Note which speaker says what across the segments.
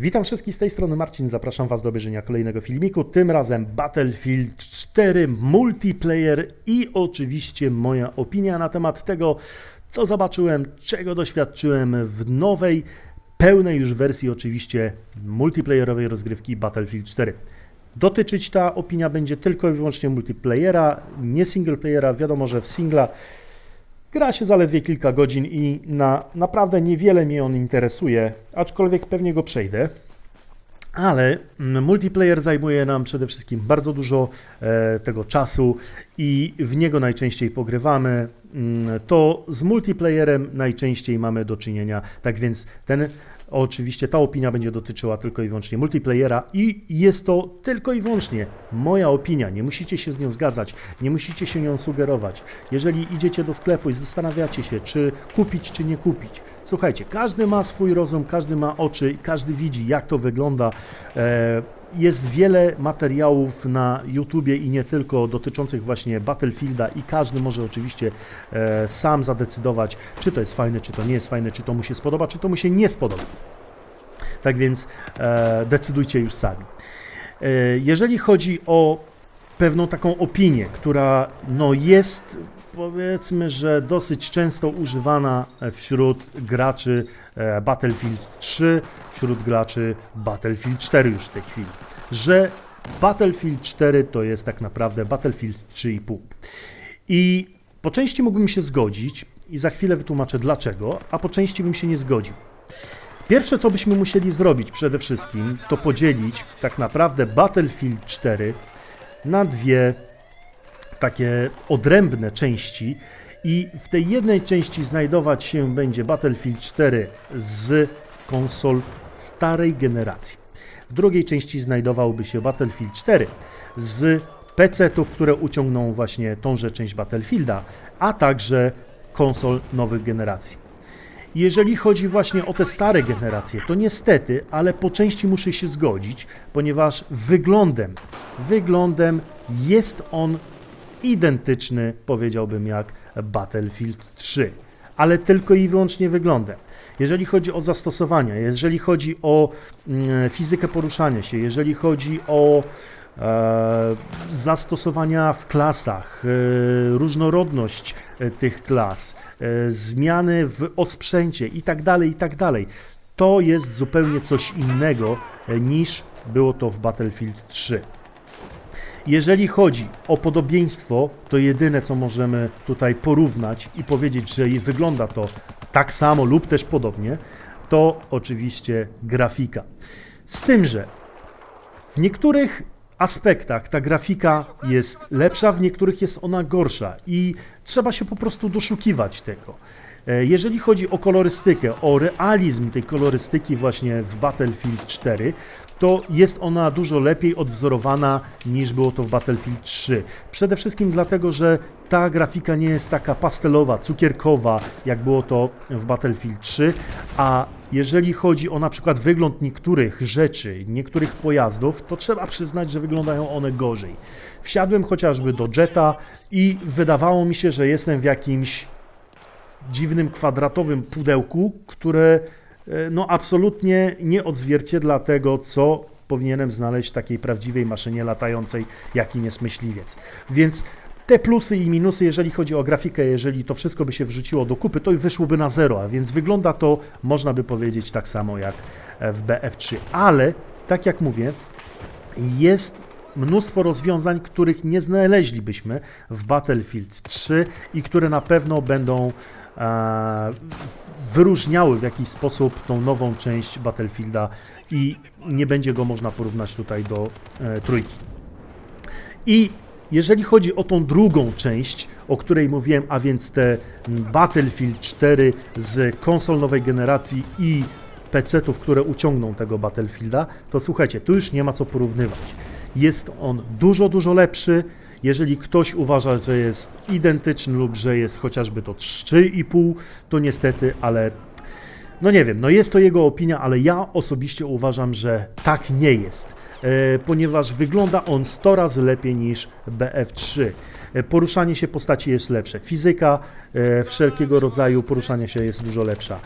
Speaker 1: Witam wszystkich z tej strony Marcin, zapraszam Was do obejrzenia kolejnego filmiku, tym razem Battlefield 4 Multiplayer i oczywiście moja opinia na temat tego, co zobaczyłem, czego doświadczyłem w nowej, pełnej już wersji oczywiście multiplayerowej rozgrywki Battlefield 4. Dotyczyć ta opinia będzie tylko i wyłącznie multiplayera, nie singleplayera. Wiadomo, że w singla Gra się zaledwie kilka godzin i na naprawdę niewiele mnie on interesuje, aczkolwiek pewnie go przejdę. Ale mm, multiplayer zajmuje nam przede wszystkim bardzo dużo e, tego czasu i w niego najczęściej pogrywamy. Mm, To z multiplayerem najczęściej mamy do czynienia. Tak więc ten oczywiście ta opinia będzie dotyczyła tylko i wyłącznie multiplayera i jest to tylko i wyłącznie moja opinia. Nie musicie się z nią zgadzać, nie musicie się nią sugerować. Jeżeli idziecie do sklepu i zastanawiacie się, czy kupić, czy nie kupić. Słuchajcie, każdy ma swój rozum, każdy ma oczy, każdy widzi, jak to wygląda. E, jest wiele materiałów na YouTubie i nie tylko dotyczących właśnie Battlefielda i każdy może oczywiście e, sam zadecydować, czy to jest fajne, czy to nie jest fajne, czy to mu się spodoba, czy to mu się nie spodoba. Tak więc e, decydujcie już sami. E, jeżeli chodzi o pewną taką opinię, która no jest powiedzmy, że dosyć często używana wśród graczy e, Battlefield 3, wśród graczy Battlefield 4 już w tej chwili, że Battlefield 4 to jest tak naprawdę Battlefield 3,5. I po części mógłbym się zgodzić i za chwilę wytłumaczę dlaczego, a po części bym się nie zgodził. Pierwsze, co byśmy musieli zrobić przede wszystkim, to podzielić tak naprawdę Battlefield 4 na dwie takie odrębne części i w tej jednej części znajdować się będzie Battlefield 4 z konsol starej generacji. W drugiej części znajdowałby się Battlefield 4 z PC-ów, które uciągną właśnie tąże część Battlefielda, a także konsol nowych generacji. Jeżeli chodzi właśnie o te stare generacje, to niestety, ale po części muszę się zgodzić, ponieważ wyglądem, wyglądem jest on identyczny, powiedziałbym, jak Battlefield 3, ale tylko i wyłącznie wyglądem. Jeżeli chodzi o zastosowania, jeżeli chodzi o mm, fizykę poruszania się, jeżeli chodzi o e, zastosowania w klasach, e, różnorodność e, tych klas, zmiany w osprzęcie i tak dalej, i tak. To jest zupełnie coś innego niż było to w Battlefield 3. Jeżeli chodzi o podobieństwo, to jedyne co możemy tutaj porównać i powiedzieć, że wygląda to tak samo lub też podobnie, to oczywiście grafika. Z tym, że w niektórych aspektach ta grafika jest lepsza, w niektórych jest ona gorsza i trzeba się po prostu doszukiwać tego. E, Jeżeli chodzi o kolorystykę, o realizm tej kolorystyki właśnie w Battlefield 4, to jest ona dużo lepiej odwzorowana niż było to w Battlefield 3. Przede wszystkim dlatego, że ta grafika nie jest taka pastelowa, cukierkowa, jak było to w Battlefield 3, a jeżeli chodzi o na przykład wygląd niektórych rzeczy, niektórych pojazdów, to trzeba przyznać, że wyglądają one gorzej. Wsiadłem chociażby do Jetta i wydawało mi się, że jestem w jakimś dziwnym kwadratowym pudełku, które e, no absolutnie nie odzwierciedla tego, co powinienem znaleźć w takiej prawdziwej maszynie latającej, jakim jest myśliwiec. Więc te plusy i minusy, jeżeli chodzi o grafikę, jeżeli to wszystko by się wrzuciło do kupy, to i wyszłoby na zero, a więc wygląda to, można by powiedzieć, tak samo jak e, w BF3. Ale, tak jak mówię, jest mnóstwo rozwiązań, których nie znaleźlibyśmy w Battlefield 3 i które na pewno będą wyróżniały w jakiś sposób tą nową część Battlefielda i nie będzie go można porównać tutaj do e, trójki. I jeżeli chodzi o tą drugą część, o której mówiłem, a więc te Battlefield 4 z konsol nowej generacji i PC-ów, które uciągną tego Battlefielda, to słuchajcie, tu już nie ma co porównywać. Jest on dużo, dużo lepszy. Jeżeli ktoś uważa, że jest identyczny lub że jest chociażby to 3,5, to niestety, ale no nie wiem, no jest to jego opinia, ale ja osobiście uważam, że tak nie jest, e, ponieważ wygląda on 100 razy lepiej niż BF3. E, Poruszanie się postaci jest lepsze, fizyka e, wszelkiego rodzaju poruszania się jest dużo lepsza.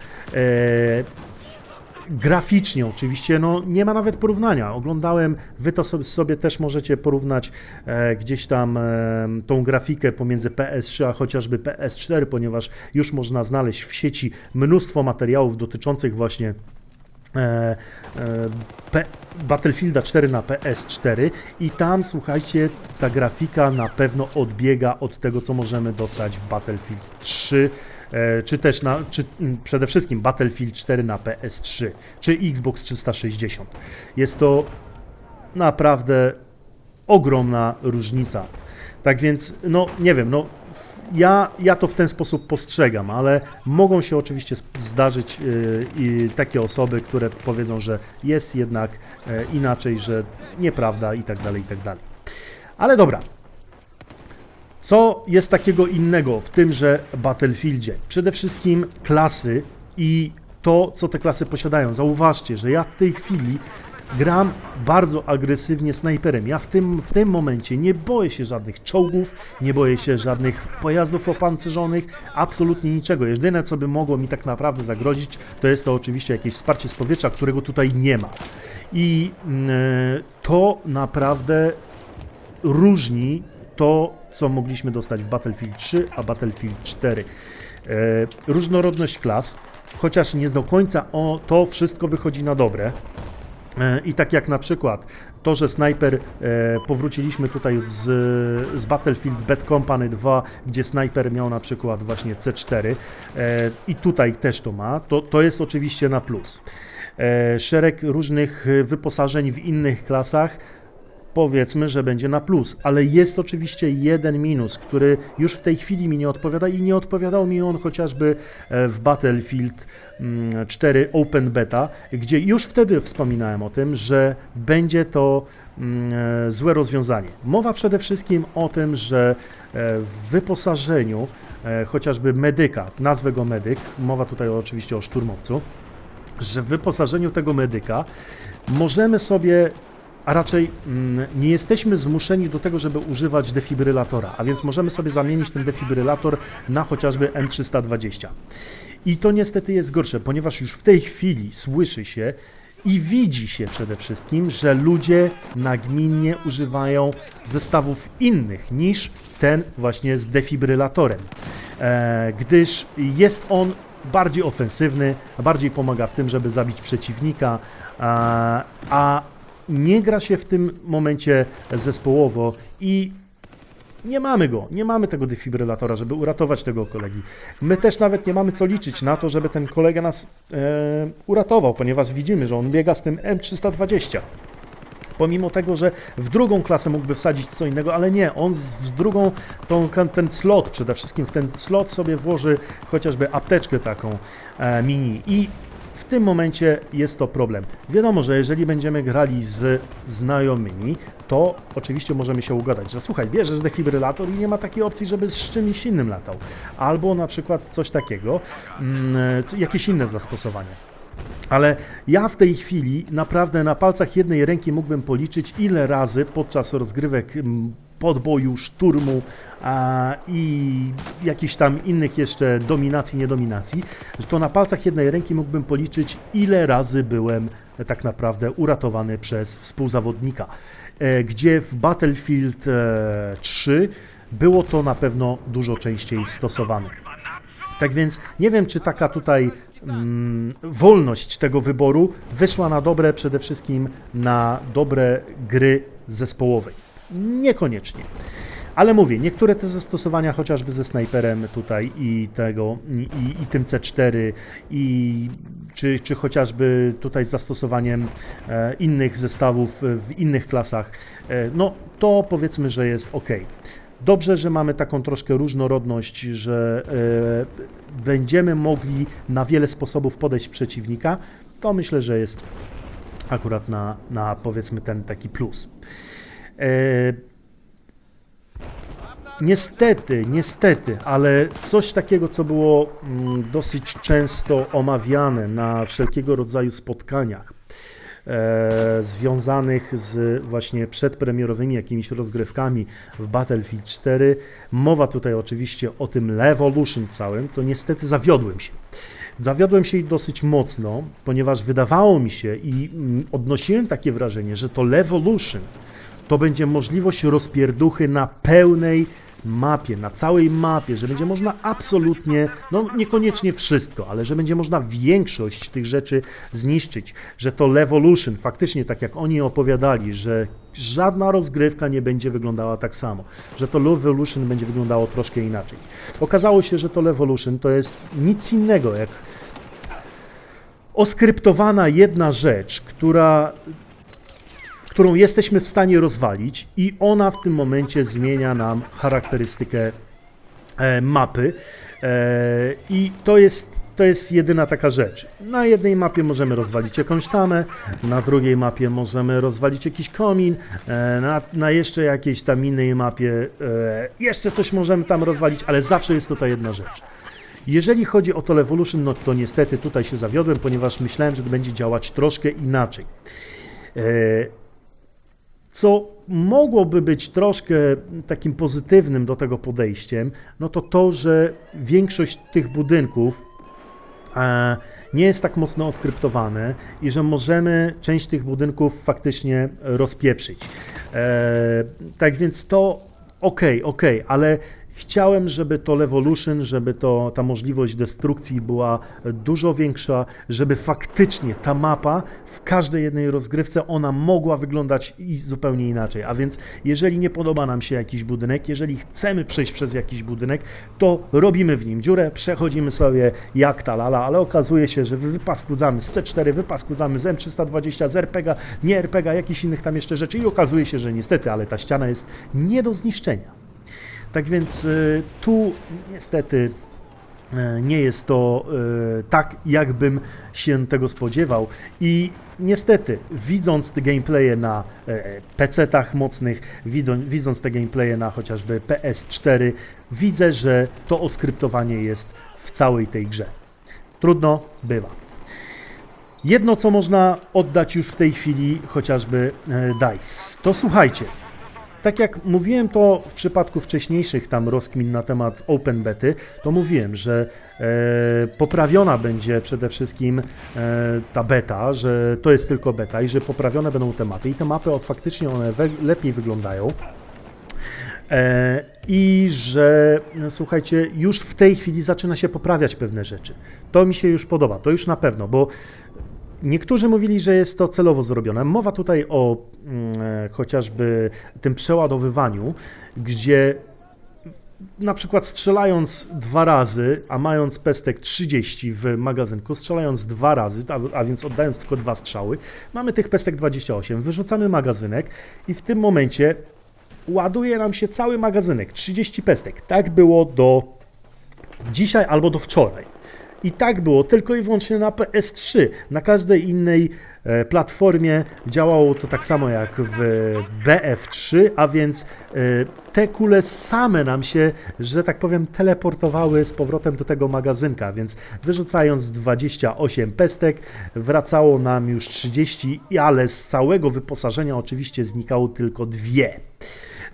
Speaker 1: Graficznie oczywiście, no nie ma nawet porównania. Oglądałem, wy to sobie, też możecie porównać e, gdzieś tam e, tą grafikę pomiędzy PS3 a chociażby PS4, ponieważ już można znaleźć w sieci mnóstwo materiałów dotyczących właśnie e, e, Battlefielda 4 na PS4 i tam słuchajcie, ta grafika na pewno odbiega od tego, co możemy dostać w Battlefield 3, e, czy też na, czy przede wszystkim Battlefield 4 na PS3, czy Xbox 360. Jest to naprawdę ogromna różnica. Tak więc, no nie wiem, no ja, ja to w ten sposób postrzegam, ale mogą się oczywiście zdarzyć i takie osoby, które powiedzą, że jest jednak e, inaczej, że nieprawda i tak dalej, i tak dalej. Ale dobra. Co jest takiego innego w tymże Battlefieldzie? Przede wszystkim klasy i to, co te klasy posiadają. Zauważcie, że ja w tej chwili gram bardzo agresywnie snajperem. Ja w tym, w tym momencie nie boję się żadnych czołgów, nie boję się żadnych pojazdów opancerzonych, absolutnie niczego. Jedyne, co by mogło mi tak naprawdę zagrozić, to jest to oczywiście jakieś wsparcie z powietrza, którego tutaj nie ma. I mm, to naprawdę różni to, co mogliśmy dostać w Battlefield 3, a Battlefield 4. E, różnorodność klas, chociaż nie do końca o, to wszystko wychodzi na dobre. E, I tak jak na przykład to, że snajper, e, powróciliśmy tutaj z, z Battlefield Bad Company 2, gdzie snajper miał na przykład właśnie C4 e, i tutaj też to ma, to, to jest oczywiście na plus. E, szereg różnych wyposażeń w innych klasach, powiedzmy, że będzie na plus, ale jest oczywiście jeden minus, który już w tej chwili mi nie odpowiada i nie odpowiadał mi on chociażby e, w Battlefield mm, 4 Open Beta, gdzie już wtedy wspominałem o tym, że będzie to mm, e, złe rozwiązanie. Mowa przede wszystkim o tym, że e, w wyposażeniu chociażby medyka, nazwę go medyk, mowa tutaj oczywiście o szturmowcu, że w wyposażeniu tego medyka możemy sobie a raczej mm, nie jesteśmy zmuszeni do tego, żeby używać defibrylatora, a więc możemy sobie zamienić ten defibrylator na chociażby M320. I to niestety jest gorsze, ponieważ już w tej chwili słyszy się i widzi się przede wszystkim, że ludzie nagminnie używają zestawów innych niż ten właśnie z defibrylatorem, e, gdyż jest on bardziej ofensywny, bardziej pomaga w tym, żeby zabić przeciwnika, a, a nie gra się w tym momencie zespołowo i nie mamy go, nie mamy tego defibrylatora, żeby uratować tego kolegi. My też nawet nie mamy co liczyć na to, żeby ten kolega nas e, uratował, ponieważ widzimy, że on biega z tym M320. Pomimo tego, że w drugą klasę mógłby wsadzić co innego, ale nie, on z, w drugą, tą, ten slot, przede wszystkim w ten slot sobie włoży chociażby apteczkę taką e, mini i w tym momencie jest to problem. Wiadomo, że jeżeli będziemy grali z znajomymi, to oczywiście możemy się ugadać, że słuchaj, bierzesz defibrylator i nie ma takiej opcji, żeby z czymś innym latał. Albo na przykład coś takiego, mm, jakieś inne zastosowanie. Ale ja w tej chwili naprawdę na palcach jednej ręki mógłbym policzyć, ile razy podczas rozgrywek mm, podboju, szturmu a, i jakichś tam innych jeszcze dominacji, niedominacji, że to na palcach jednej ręki mógłbym policzyć, ile razy byłem tak naprawdę uratowany przez współzawodnika. E, Gdzie w Battlefield e, 3 było to na pewno dużo częściej stosowane. Tak więc nie wiem, czy taka tutaj mm, wolność tego wyboru wyszła na dobre, przede wszystkim na dobre gry zespołowe. Niekoniecznie. Ale mówię, niektóre te zastosowania, chociażby ze snajperem tutaj i tego, i, i, tym C4, i, czy, czy chociażby tutaj z zastosowaniem e, innych zestawów w innych klasach, e, no to powiedzmy, że jest ok. Dobrze, że mamy taką troszkę różnorodność, że e, będziemy mogli na wiele sposobów podejść przeciwnika. To myślę, że jest akurat na, na powiedzmy ten taki plus. E, Niestety, niestety, ale coś takiego, co było mm, dosyć często omawiane na wszelkiego rodzaju spotkaniach e, związanych z właśnie przedpremierowymi jakimiś rozgrywkami w Battlefield 4. Mowa tutaj oczywiście o tym Levolution całym, to niestety zawiodłem się. Zawiodłem się dosyć mocno, ponieważ wydawało mi się i mm, odnosiłem takie wrażenie, że to Levolution to będzie możliwość rozpierduchy na pełnej mapie, na całej mapie, że będzie można absolutnie, no niekoniecznie wszystko, ale że będzie można większość tych rzeczy zniszczyć, że to Levolution, faktycznie tak jak oni opowiadali, że żadna rozgrywka nie będzie wyglądała tak samo, że to Levolution będzie wyglądało troszkę inaczej. Okazało się, że to Levolution to jest nic innego jak oskryptowana jedna rzecz, która którą jesteśmy w stanie rozwalić i ona w tym momencie zmienia nam charakterystykę e, mapy e, i to jest, to jest jedyna taka rzecz. Na jednej mapie możemy rozwalić jakąś tamę, na drugiej mapie możemy rozwalić jakiś komin, e, na, na jeszcze jakiejś tam innej mapie jeszcze coś możemy tam rozwalić, ale zawsze jest to ta jedna rzecz. Jeżeli chodzi o to Levolution, no to niestety tutaj się zawiodłem, ponieważ myślałem, że to będzie działać troszkę inaczej. Co mogłoby być troszkę takim pozytywnym do tego podejściem, no to to, że większość tych budynków e, nie jest tak mocno oskryptowane i że możemy część tych budynków faktycznie rozpieprzyć. E, tak więc to okej, okej, ale Chciałem, żeby to Levolution, żeby to, ta możliwość destrukcji była dużo większa, żeby faktycznie ta mapa w każdej jednej rozgrywce ona mogła wyglądać i zupełnie inaczej. A więc jeżeli nie podoba nam się jakiś budynek, jeżeli chcemy przejść przez jakiś budynek, to robimy w nim dziurę, przechodzimy sobie jak ta lala, ale okazuje się, że wypaskudzamy z C4, wypaskudzamy z M320, z RPG, nie RPG, jakichś innych tam jeszcze rzeczy i okazuje się, że niestety, ale ta ściana jest nie do zniszczenia. Tak więc y, tu niestety y, nie jest to y, tak, jakbym się tego spodziewał. I niestety, widząc te gameplaye na PC-tach mocnych, widząc te gameplaye na chociażby PS4, widzę, że to oskryptowanie jest w całej tej grze. Trudno, bywa. Jedno, co można oddać już w tej chwili, chociażby e, DICE, to słuchajcie, tak jak mówiłem to w przypadku wcześniejszych tam rozkmin na temat Open Bety, to mówiłem, że e, poprawiona będzie przede wszystkim e, ta beta, że to jest tylko beta i że poprawione będą te mapy i te mapy o, faktycznie one we, lepiej wyglądają. E, I że no, słuchajcie, już w tej chwili zaczyna się poprawiać pewne rzeczy. To mi się już podoba, to już na pewno, bo Niektórzy mówili, że jest to celowo zrobione. Mowa tutaj o mm, e, chociażby tym przeładowywaniu, gdzie na przykład strzelając dwa razy, a mając pestek 30 w magazynku, strzelając dwa razy, a, a więc oddając tylko dwa strzały, mamy tych pestek 28. Wyrzucamy magazynek i w tym momencie ładuje nam się cały magazynek, 30 pestek. Tak było do dzisiaj albo do wczoraj. I tak było tylko i wyłącznie na PS3. Na każdej innej e, platformie działało to tak samo jak w BF3, a więc e, te kule same nam się, że tak powiem, teleportowały z powrotem do tego magazynka, więc wyrzucając 28 pestek, wracało nam już 30, ale z całego wyposażenia oczywiście znikało tylko dwie.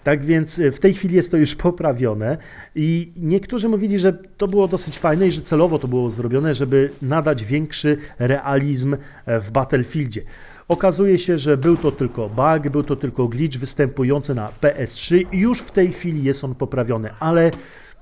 Speaker 1: Tak więc y, w tej chwili jest to już poprawione i niektórzy mówili, że to było dosyć fajne i że celowo to było zrobione, żeby nadać większy realizm e, w Battlefieldzie. Okazuje się, że był to tylko bug, był to tylko glitch występujący na PS3 i już w tej chwili jest on poprawiony, ale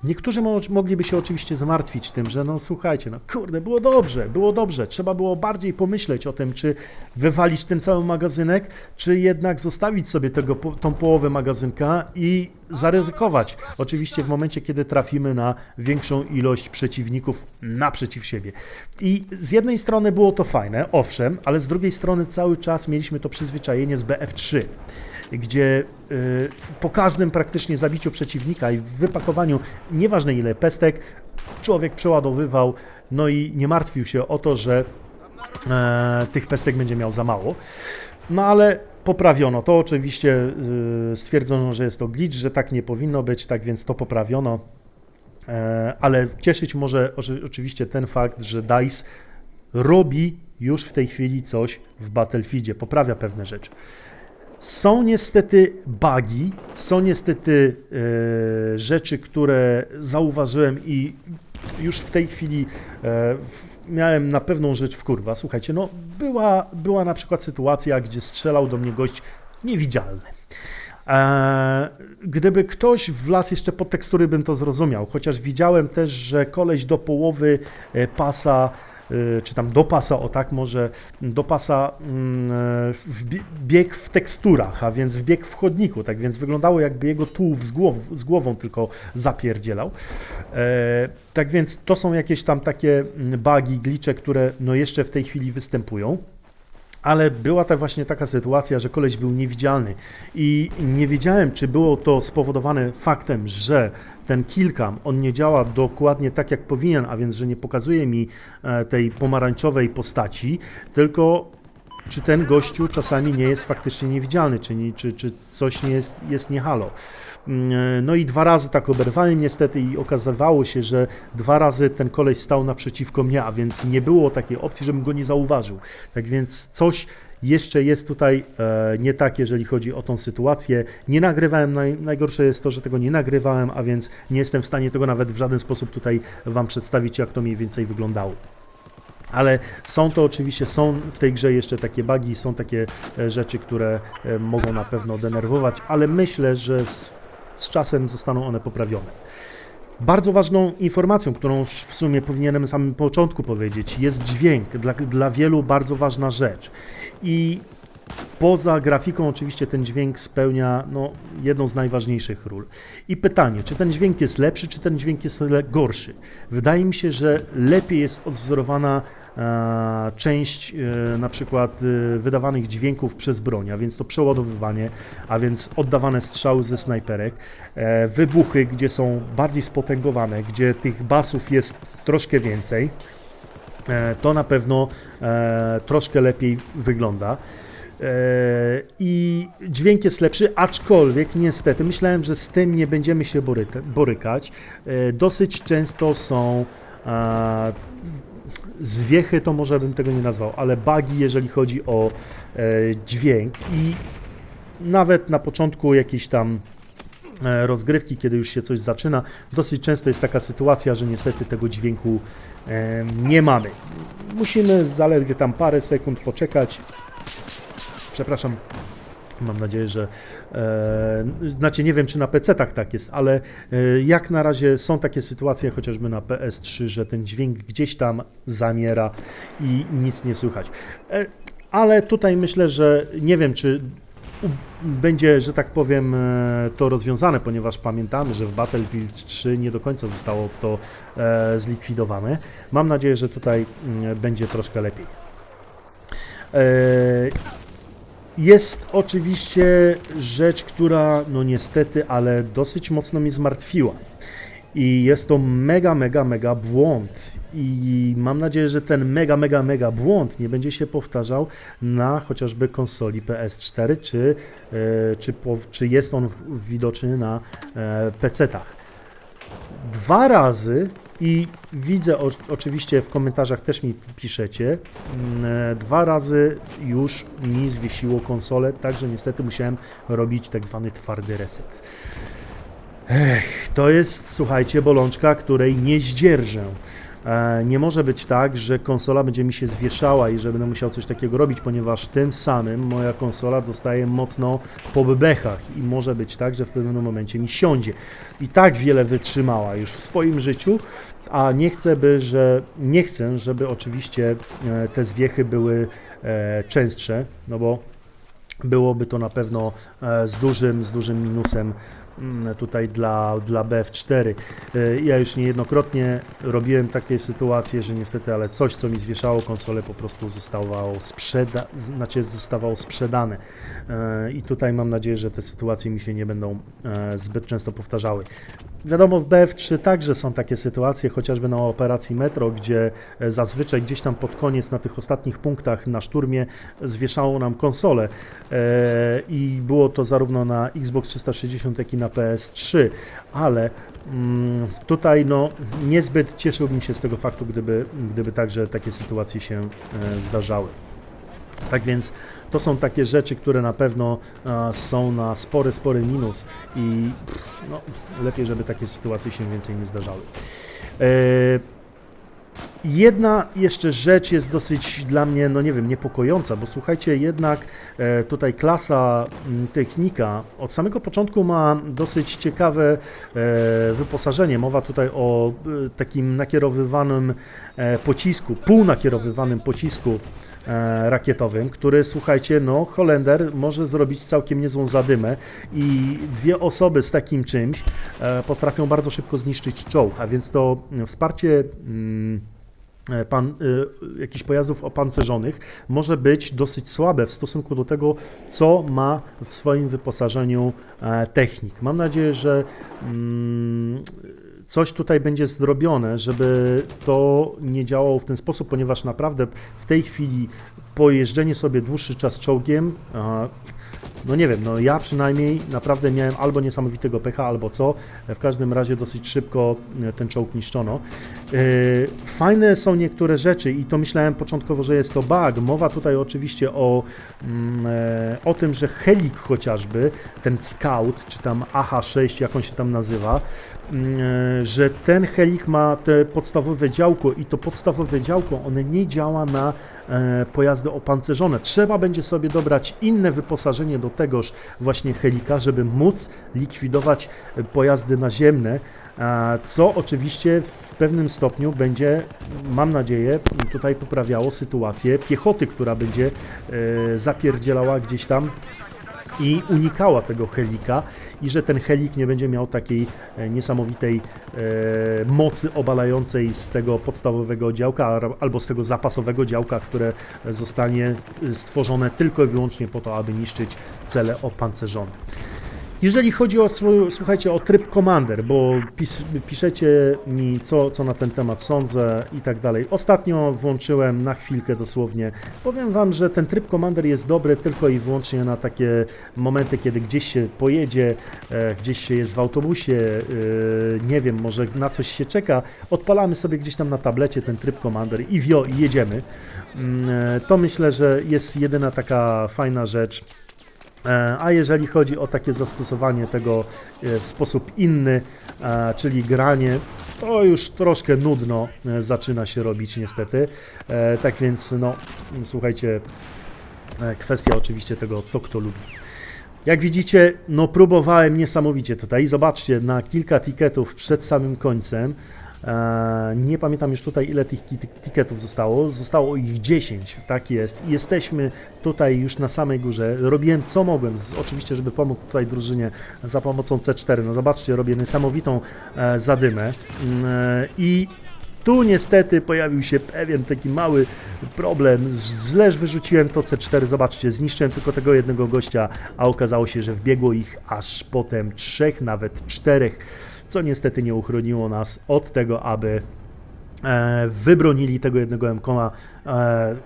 Speaker 1: Niektórzy mo mogliby się oczywiście zmartwić tym, że no słuchajcie, no kurde, było dobrze, było dobrze, trzeba było bardziej pomyśleć o tym, czy wywalić ten cały magazynek, czy jednak zostawić sobie tego, tą połowę magazynka i zaryzykować. Oczywiście w momencie, kiedy trafimy na większą ilość przeciwników naprzeciw siebie. I z jednej strony było to fajne, owszem, ale z drugiej strony cały czas mieliśmy to przyzwyczajenie z BF3 gdzie y, po każdym praktycznie zabiciu przeciwnika i wypakowaniu, nieważne ile pestek, człowiek przeładowywał, no i nie martwił się o to, że e, tych pestek będzie miał za mało. No ale poprawiono to, oczywiście y, stwierdzono, że jest to glitch, że tak nie powinno być, tak więc to poprawiono. E, ale cieszyć może oczywiście ten fakt, że DICE robi już w tej chwili coś w Battlefieldzie, poprawia pewne rzeczy. Są niestety bugi, są niestety e, rzeczy, które zauważyłem i już w tej chwili w, miałem na pewną rzecz w kurwa. Słuchajcie, no była, była na przykład sytuacja, gdzie strzelał do mnie gość niewidzialny. E, gdyby ktoś wlazł jeszcze pod tekstury, bym to zrozumiał, chociaż widziałem też, że koleś do połowy e, pasa, e, czy tam do pasa, o tak może, do pasa mm, bieg w teksturach, a więc bieg w chodniku, tak więc wyglądało jakby jego tułów z, z głową tylko zapierdzielał. E, tak więc to są jakieś tam takie mm, bugi, glicze, które no jeszcze w tej chwili występują. Ale była ta właśnie taka sytuacja, że koleś był niewidzialny. I nie wiedziałem, czy było to spowodowane faktem, że ten killcam, on nie działa dokładnie tak, jak powinien, a więc, że nie pokazuje mi e, tej pomarańczowej postaci, tylko czy ten gościu czasami nie jest faktycznie niewidzialny, czy, nie, czy, czy coś nie jest, jest nie halo. Mm, e, No i dwa razy tak oberwałem niestety i okazywało się, że dwa razy ten koleś stał naprzeciwko mnie, a więc nie było takiej opcji, żebym go nie zauważył. Tak więc coś jeszcze jest tutaj e, nie tak, jeżeli chodzi o tą sytuację. Nie nagrywałem, naj, najgorsze jest to, że tego nie nagrywałem, a więc nie jestem w stanie tego nawet w żaden sposób tutaj Wam przedstawić, jak to mniej więcej wyglądało. Ale są to oczywiście, są w tej grze jeszcze takie bugi, są takie e, rzeczy, które e, mogą na pewno denerwować, ale myślę, że z, z czasem zostaną one poprawione. Bardzo ważną informacją, którą w sumie powinienem na samym początku powiedzieć, jest dźwięk. Dla, dla wielu bardzo ważna rzecz. I poza grafiką oczywiście ten dźwięk spełnia no, jedną z najważniejszych ról. I pytanie, czy ten dźwięk jest lepszy, czy ten dźwięk jest gorszy? Wydaje mi się, że lepiej jest odwzorowana e, część e, na przykład e, wydawanych dźwięków przez broń, a więc to przeładowywanie, a więc oddawane strzały ze snajperek, e, wybuchy, gdzie są bardziej spotęgowane, gdzie tych basów jest troszkę więcej. E, to na pewno e, troszkę lepiej wygląda. E, I dźwięk jest lepszy, aczkolwiek niestety myślałem, że z tym nie będziemy się borykać. E, Dosyć często są zwiechy, to może bym tego nie nazwał, ale bugi, jeżeli chodzi o e, dźwięk i nawet na początku jakiejś tam rozgrywki, kiedy już się coś zaczyna, dosyć często jest taka sytuacja, że niestety tego dźwięku nie mamy. Musimy zaledwie tam parę sekund poczekać. Przepraszam. Mam nadzieję, że. E, znaczy, nie wiem, czy na PC-tach tak jest, ale e, jak na razie są takie sytuacje, chociażby na PS3, że ten dźwięk gdzieś tam zamiera i nic nie słychać. E, ale tutaj myślę, że nie wiem, czy będzie, że tak powiem, e, to rozwiązane, ponieważ pamiętamy, że w Battlefield 3 nie do końca zostało to e, zlikwidowane. Mam nadzieję, że tutaj mm, będzie troszkę lepiej. Jest oczywiście rzecz, która, no niestety, ale dosyć mocno mnie zmartwiła. I jest to mega, mega, mega błąd. I mam nadzieję, że ten mega, mega, mega błąd nie będzie się powtarzał na chociażby konsoli PS4, czy, e, czy, czy jest on widoczny na e, PC-tach. Dwa razy i widzę o, oczywiście w komentarzach też mi piszecie, mm, e, dwa razy już mi zwiesiło konsolę, także niestety musiałem robić tak zwany twardy reset. Ech, to jest, słuchajcie, bolączka, której nie zdzierżę. E, Nie może być tak, że konsola będzie mi się zwieszała i że będę musiał coś takiego robić, ponieważ tym samym moja konsola dostaje mocno po bebechach i może być tak, że w pewnym momencie mi siądzie. I tak wiele wytrzymała już w swoim życiu, a nie chcę, by, że nie chcę, żeby oczywiście e, te zwiechy były e, częstsze, no bo byłoby to na pewno z dużym, z dużym minusem tutaj dla, dla BF4. E, Ja już niejednokrotnie robiłem takie sytuacje, że niestety, ale coś, co mi zwieszało konsolę, po prostu zostało, sprzeda znaczy zostawało sprzedane. E, I tutaj mam nadzieję, że te sytuacje mi się nie będą e, zbyt często powtarzały. Wiadomo, w BF3 także są takie sytuacje, chociażby na operacji Metro, gdzie e, zazwyczaj gdzieś tam pod koniec, na tych ostatnich punktach na szturmie zwieszało nam konsolę e, i było to zarówno na Xbox 360, jak i na PS3, ale mm, tutaj no niezbyt cieszyłbym się z tego faktu, gdyby, gdyby także takie sytuacje się e, zdarzały. Tak więc to są takie rzeczy, które na pewno e, są na spory, spory minus i no, lepiej, żeby takie sytuacje się więcej nie zdarzały. Jedna jeszcze rzecz jest dosyć dla mnie, no nie wiem, niepokojąca, bo słuchajcie, jednak e, tutaj klasa m, technika od samego początku ma dosyć ciekawe e, wyposażenie. Mowa tutaj o e, takim nakierowywanym pocisku, półnakierowywanym pocisku rakietowym, który słuchajcie, no Holender może zrobić całkiem niezłą zadymę i dwie osoby z takim czymś potrafią bardzo szybko zniszczyć czołg, a więc to mm, wsparcie. Mm, e, pan, y, jakichś pojazdów opancerzonych może być dosyć słabe w stosunku do tego, co ma w swoim wyposażeniu e, technik. Mam nadzieję, że mm, coś tutaj będzie zrobione, żeby to nie działało w ten sposób, ponieważ naprawdę w tej chwili pojeżdżenie sobie dłuższy czas czołgiem, no nie wiem, no ja przynajmniej naprawdę miałem albo niesamowitego pecha, albo co. W każdym razie dosyć szybko e, ten czołg niszczono. E, Fajne są niektóre rzeczy i to myślałem początkowo, że jest to bug. Mowa tutaj oczywiście o, mm, e, o tym, że Helik chociażby, ten Scout, czy tam AH-6, jak on się tam nazywa, że ten Helik ma te podstawowe działko i to podstawowe działko, one nie działa na e, pojazdy opancerzone. Trzeba będzie sobie dobrać inne wyposażenie do tegoż właśnie Helika, żeby móc likwidować e, pojazdy naziemne, co oczywiście w pewnym stopniu będzie, mam nadzieję, tutaj poprawiało sytuację piechoty, która będzie e, zapierdzielała gdzieś tam i unikała tego helika i że ten helik nie będzie miał takiej e, niesamowitej e, mocy obalającej z tego podstawowego działka albo z tego zapasowego działka, które zostanie e, stworzone tylko i wyłącznie po to, aby niszczyć cele opancerzone. Jeżeli chodzi o, słuchajcie, o tryb Commander, bo pis, piszecie mi, co, co na ten temat sądzę i tak dalej. Ostatnio włączyłem na chwilkę dosłownie. Powiem Wam, że ten tryb Commander jest dobry tylko i wyłącznie na takie momenty, kiedy gdzieś się pojedzie, e, gdzieś się jest w autobusie, e, nie wiem, może na coś się czeka. Odpalamy sobie gdzieś tam na tablecie ten tryb Commander i wio, i jedziemy. Mm, e, To myślę, że jest jedyna taka fajna rzecz. E, A jeżeli chodzi o takie zastosowanie tego e, w sposób inny, e, czyli granie, to już troszkę nudno zaczyna się robić niestety. Tak więc, no, słuchajcie, kwestia oczywiście tego, co kto lubi. Jak widzicie, no próbowałem niesamowicie tutaj. Zobaczcie, na kilka tiketów przed samym końcem. E, nie pamiętam już tutaj, ile tych tiketów zostało. Zostało ich 10, tak jest. Jesteśmy tutaj już na samej górze. Robiłem co mogłem, oczywiście, żeby pomóc tutaj drużynie za pomocą C4. No zobaczcie, robię niesamowitą e, zadymę. Mm, e, I tu niestety pojawił się pewien taki mały problem. Źle wyrzuciłem to C4, zobaczcie, zniszczyłem tylko tego jednego gościa, a okazało się, że wbiegło ich aż potem trzech, nawet czterech, co niestety nie uchroniło nas od tego, aby e, wybronili tego jednego MKona, e,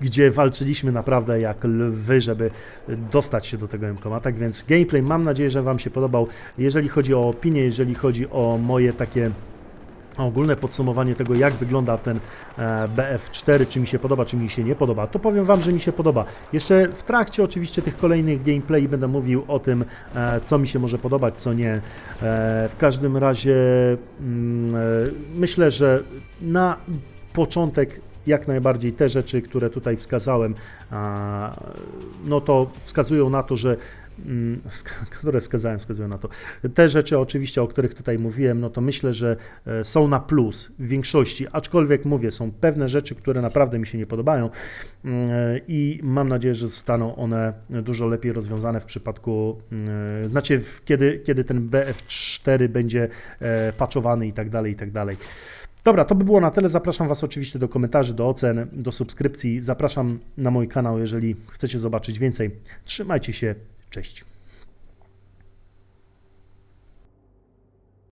Speaker 1: gdzie walczyliśmy naprawdę jak lwy, żeby dostać się do tego MKona. Tak więc gameplay mam nadzieję, że Wam się podobał. Jeżeli chodzi o opinię, jeżeli chodzi o moje takie ogólne podsumowanie tego, jak wygląda ten e, BF4, czy mi się podoba, czy mi się nie podoba, to powiem Wam, że mi się podoba. Jeszcze w trakcie oczywiście tych kolejnych gameplay będę mówił o tym, e, co mi się może podobać, co nie. E, w każdym razie mm, myślę, że na początek jak najbardziej te rzeczy, które tutaj wskazałem, no to wskazują na to, że mm, które wskazałem, wskazują na to. Te rzeczy oczywiście, o których tutaj mówiłem, no to myślę, że e, są na plus w większości, aczkolwiek mówię, są pewne rzeczy, które naprawdę mi się nie podobają mm, i mam nadzieję, że zostaną one dużo lepiej rozwiązane w przypadku, mm, znaczy kiedy, kiedy ten BF4 będzie e, patchowany i tak dalej, i tak dalej. Dobra, to by było na tyle. Zapraszam Was oczywiście do komentarzy, do ocen, do subskrypcji. Zapraszam na mój kanał, jeżeli chcecie zobaczyć więcej. Trzymajcie się, cześć.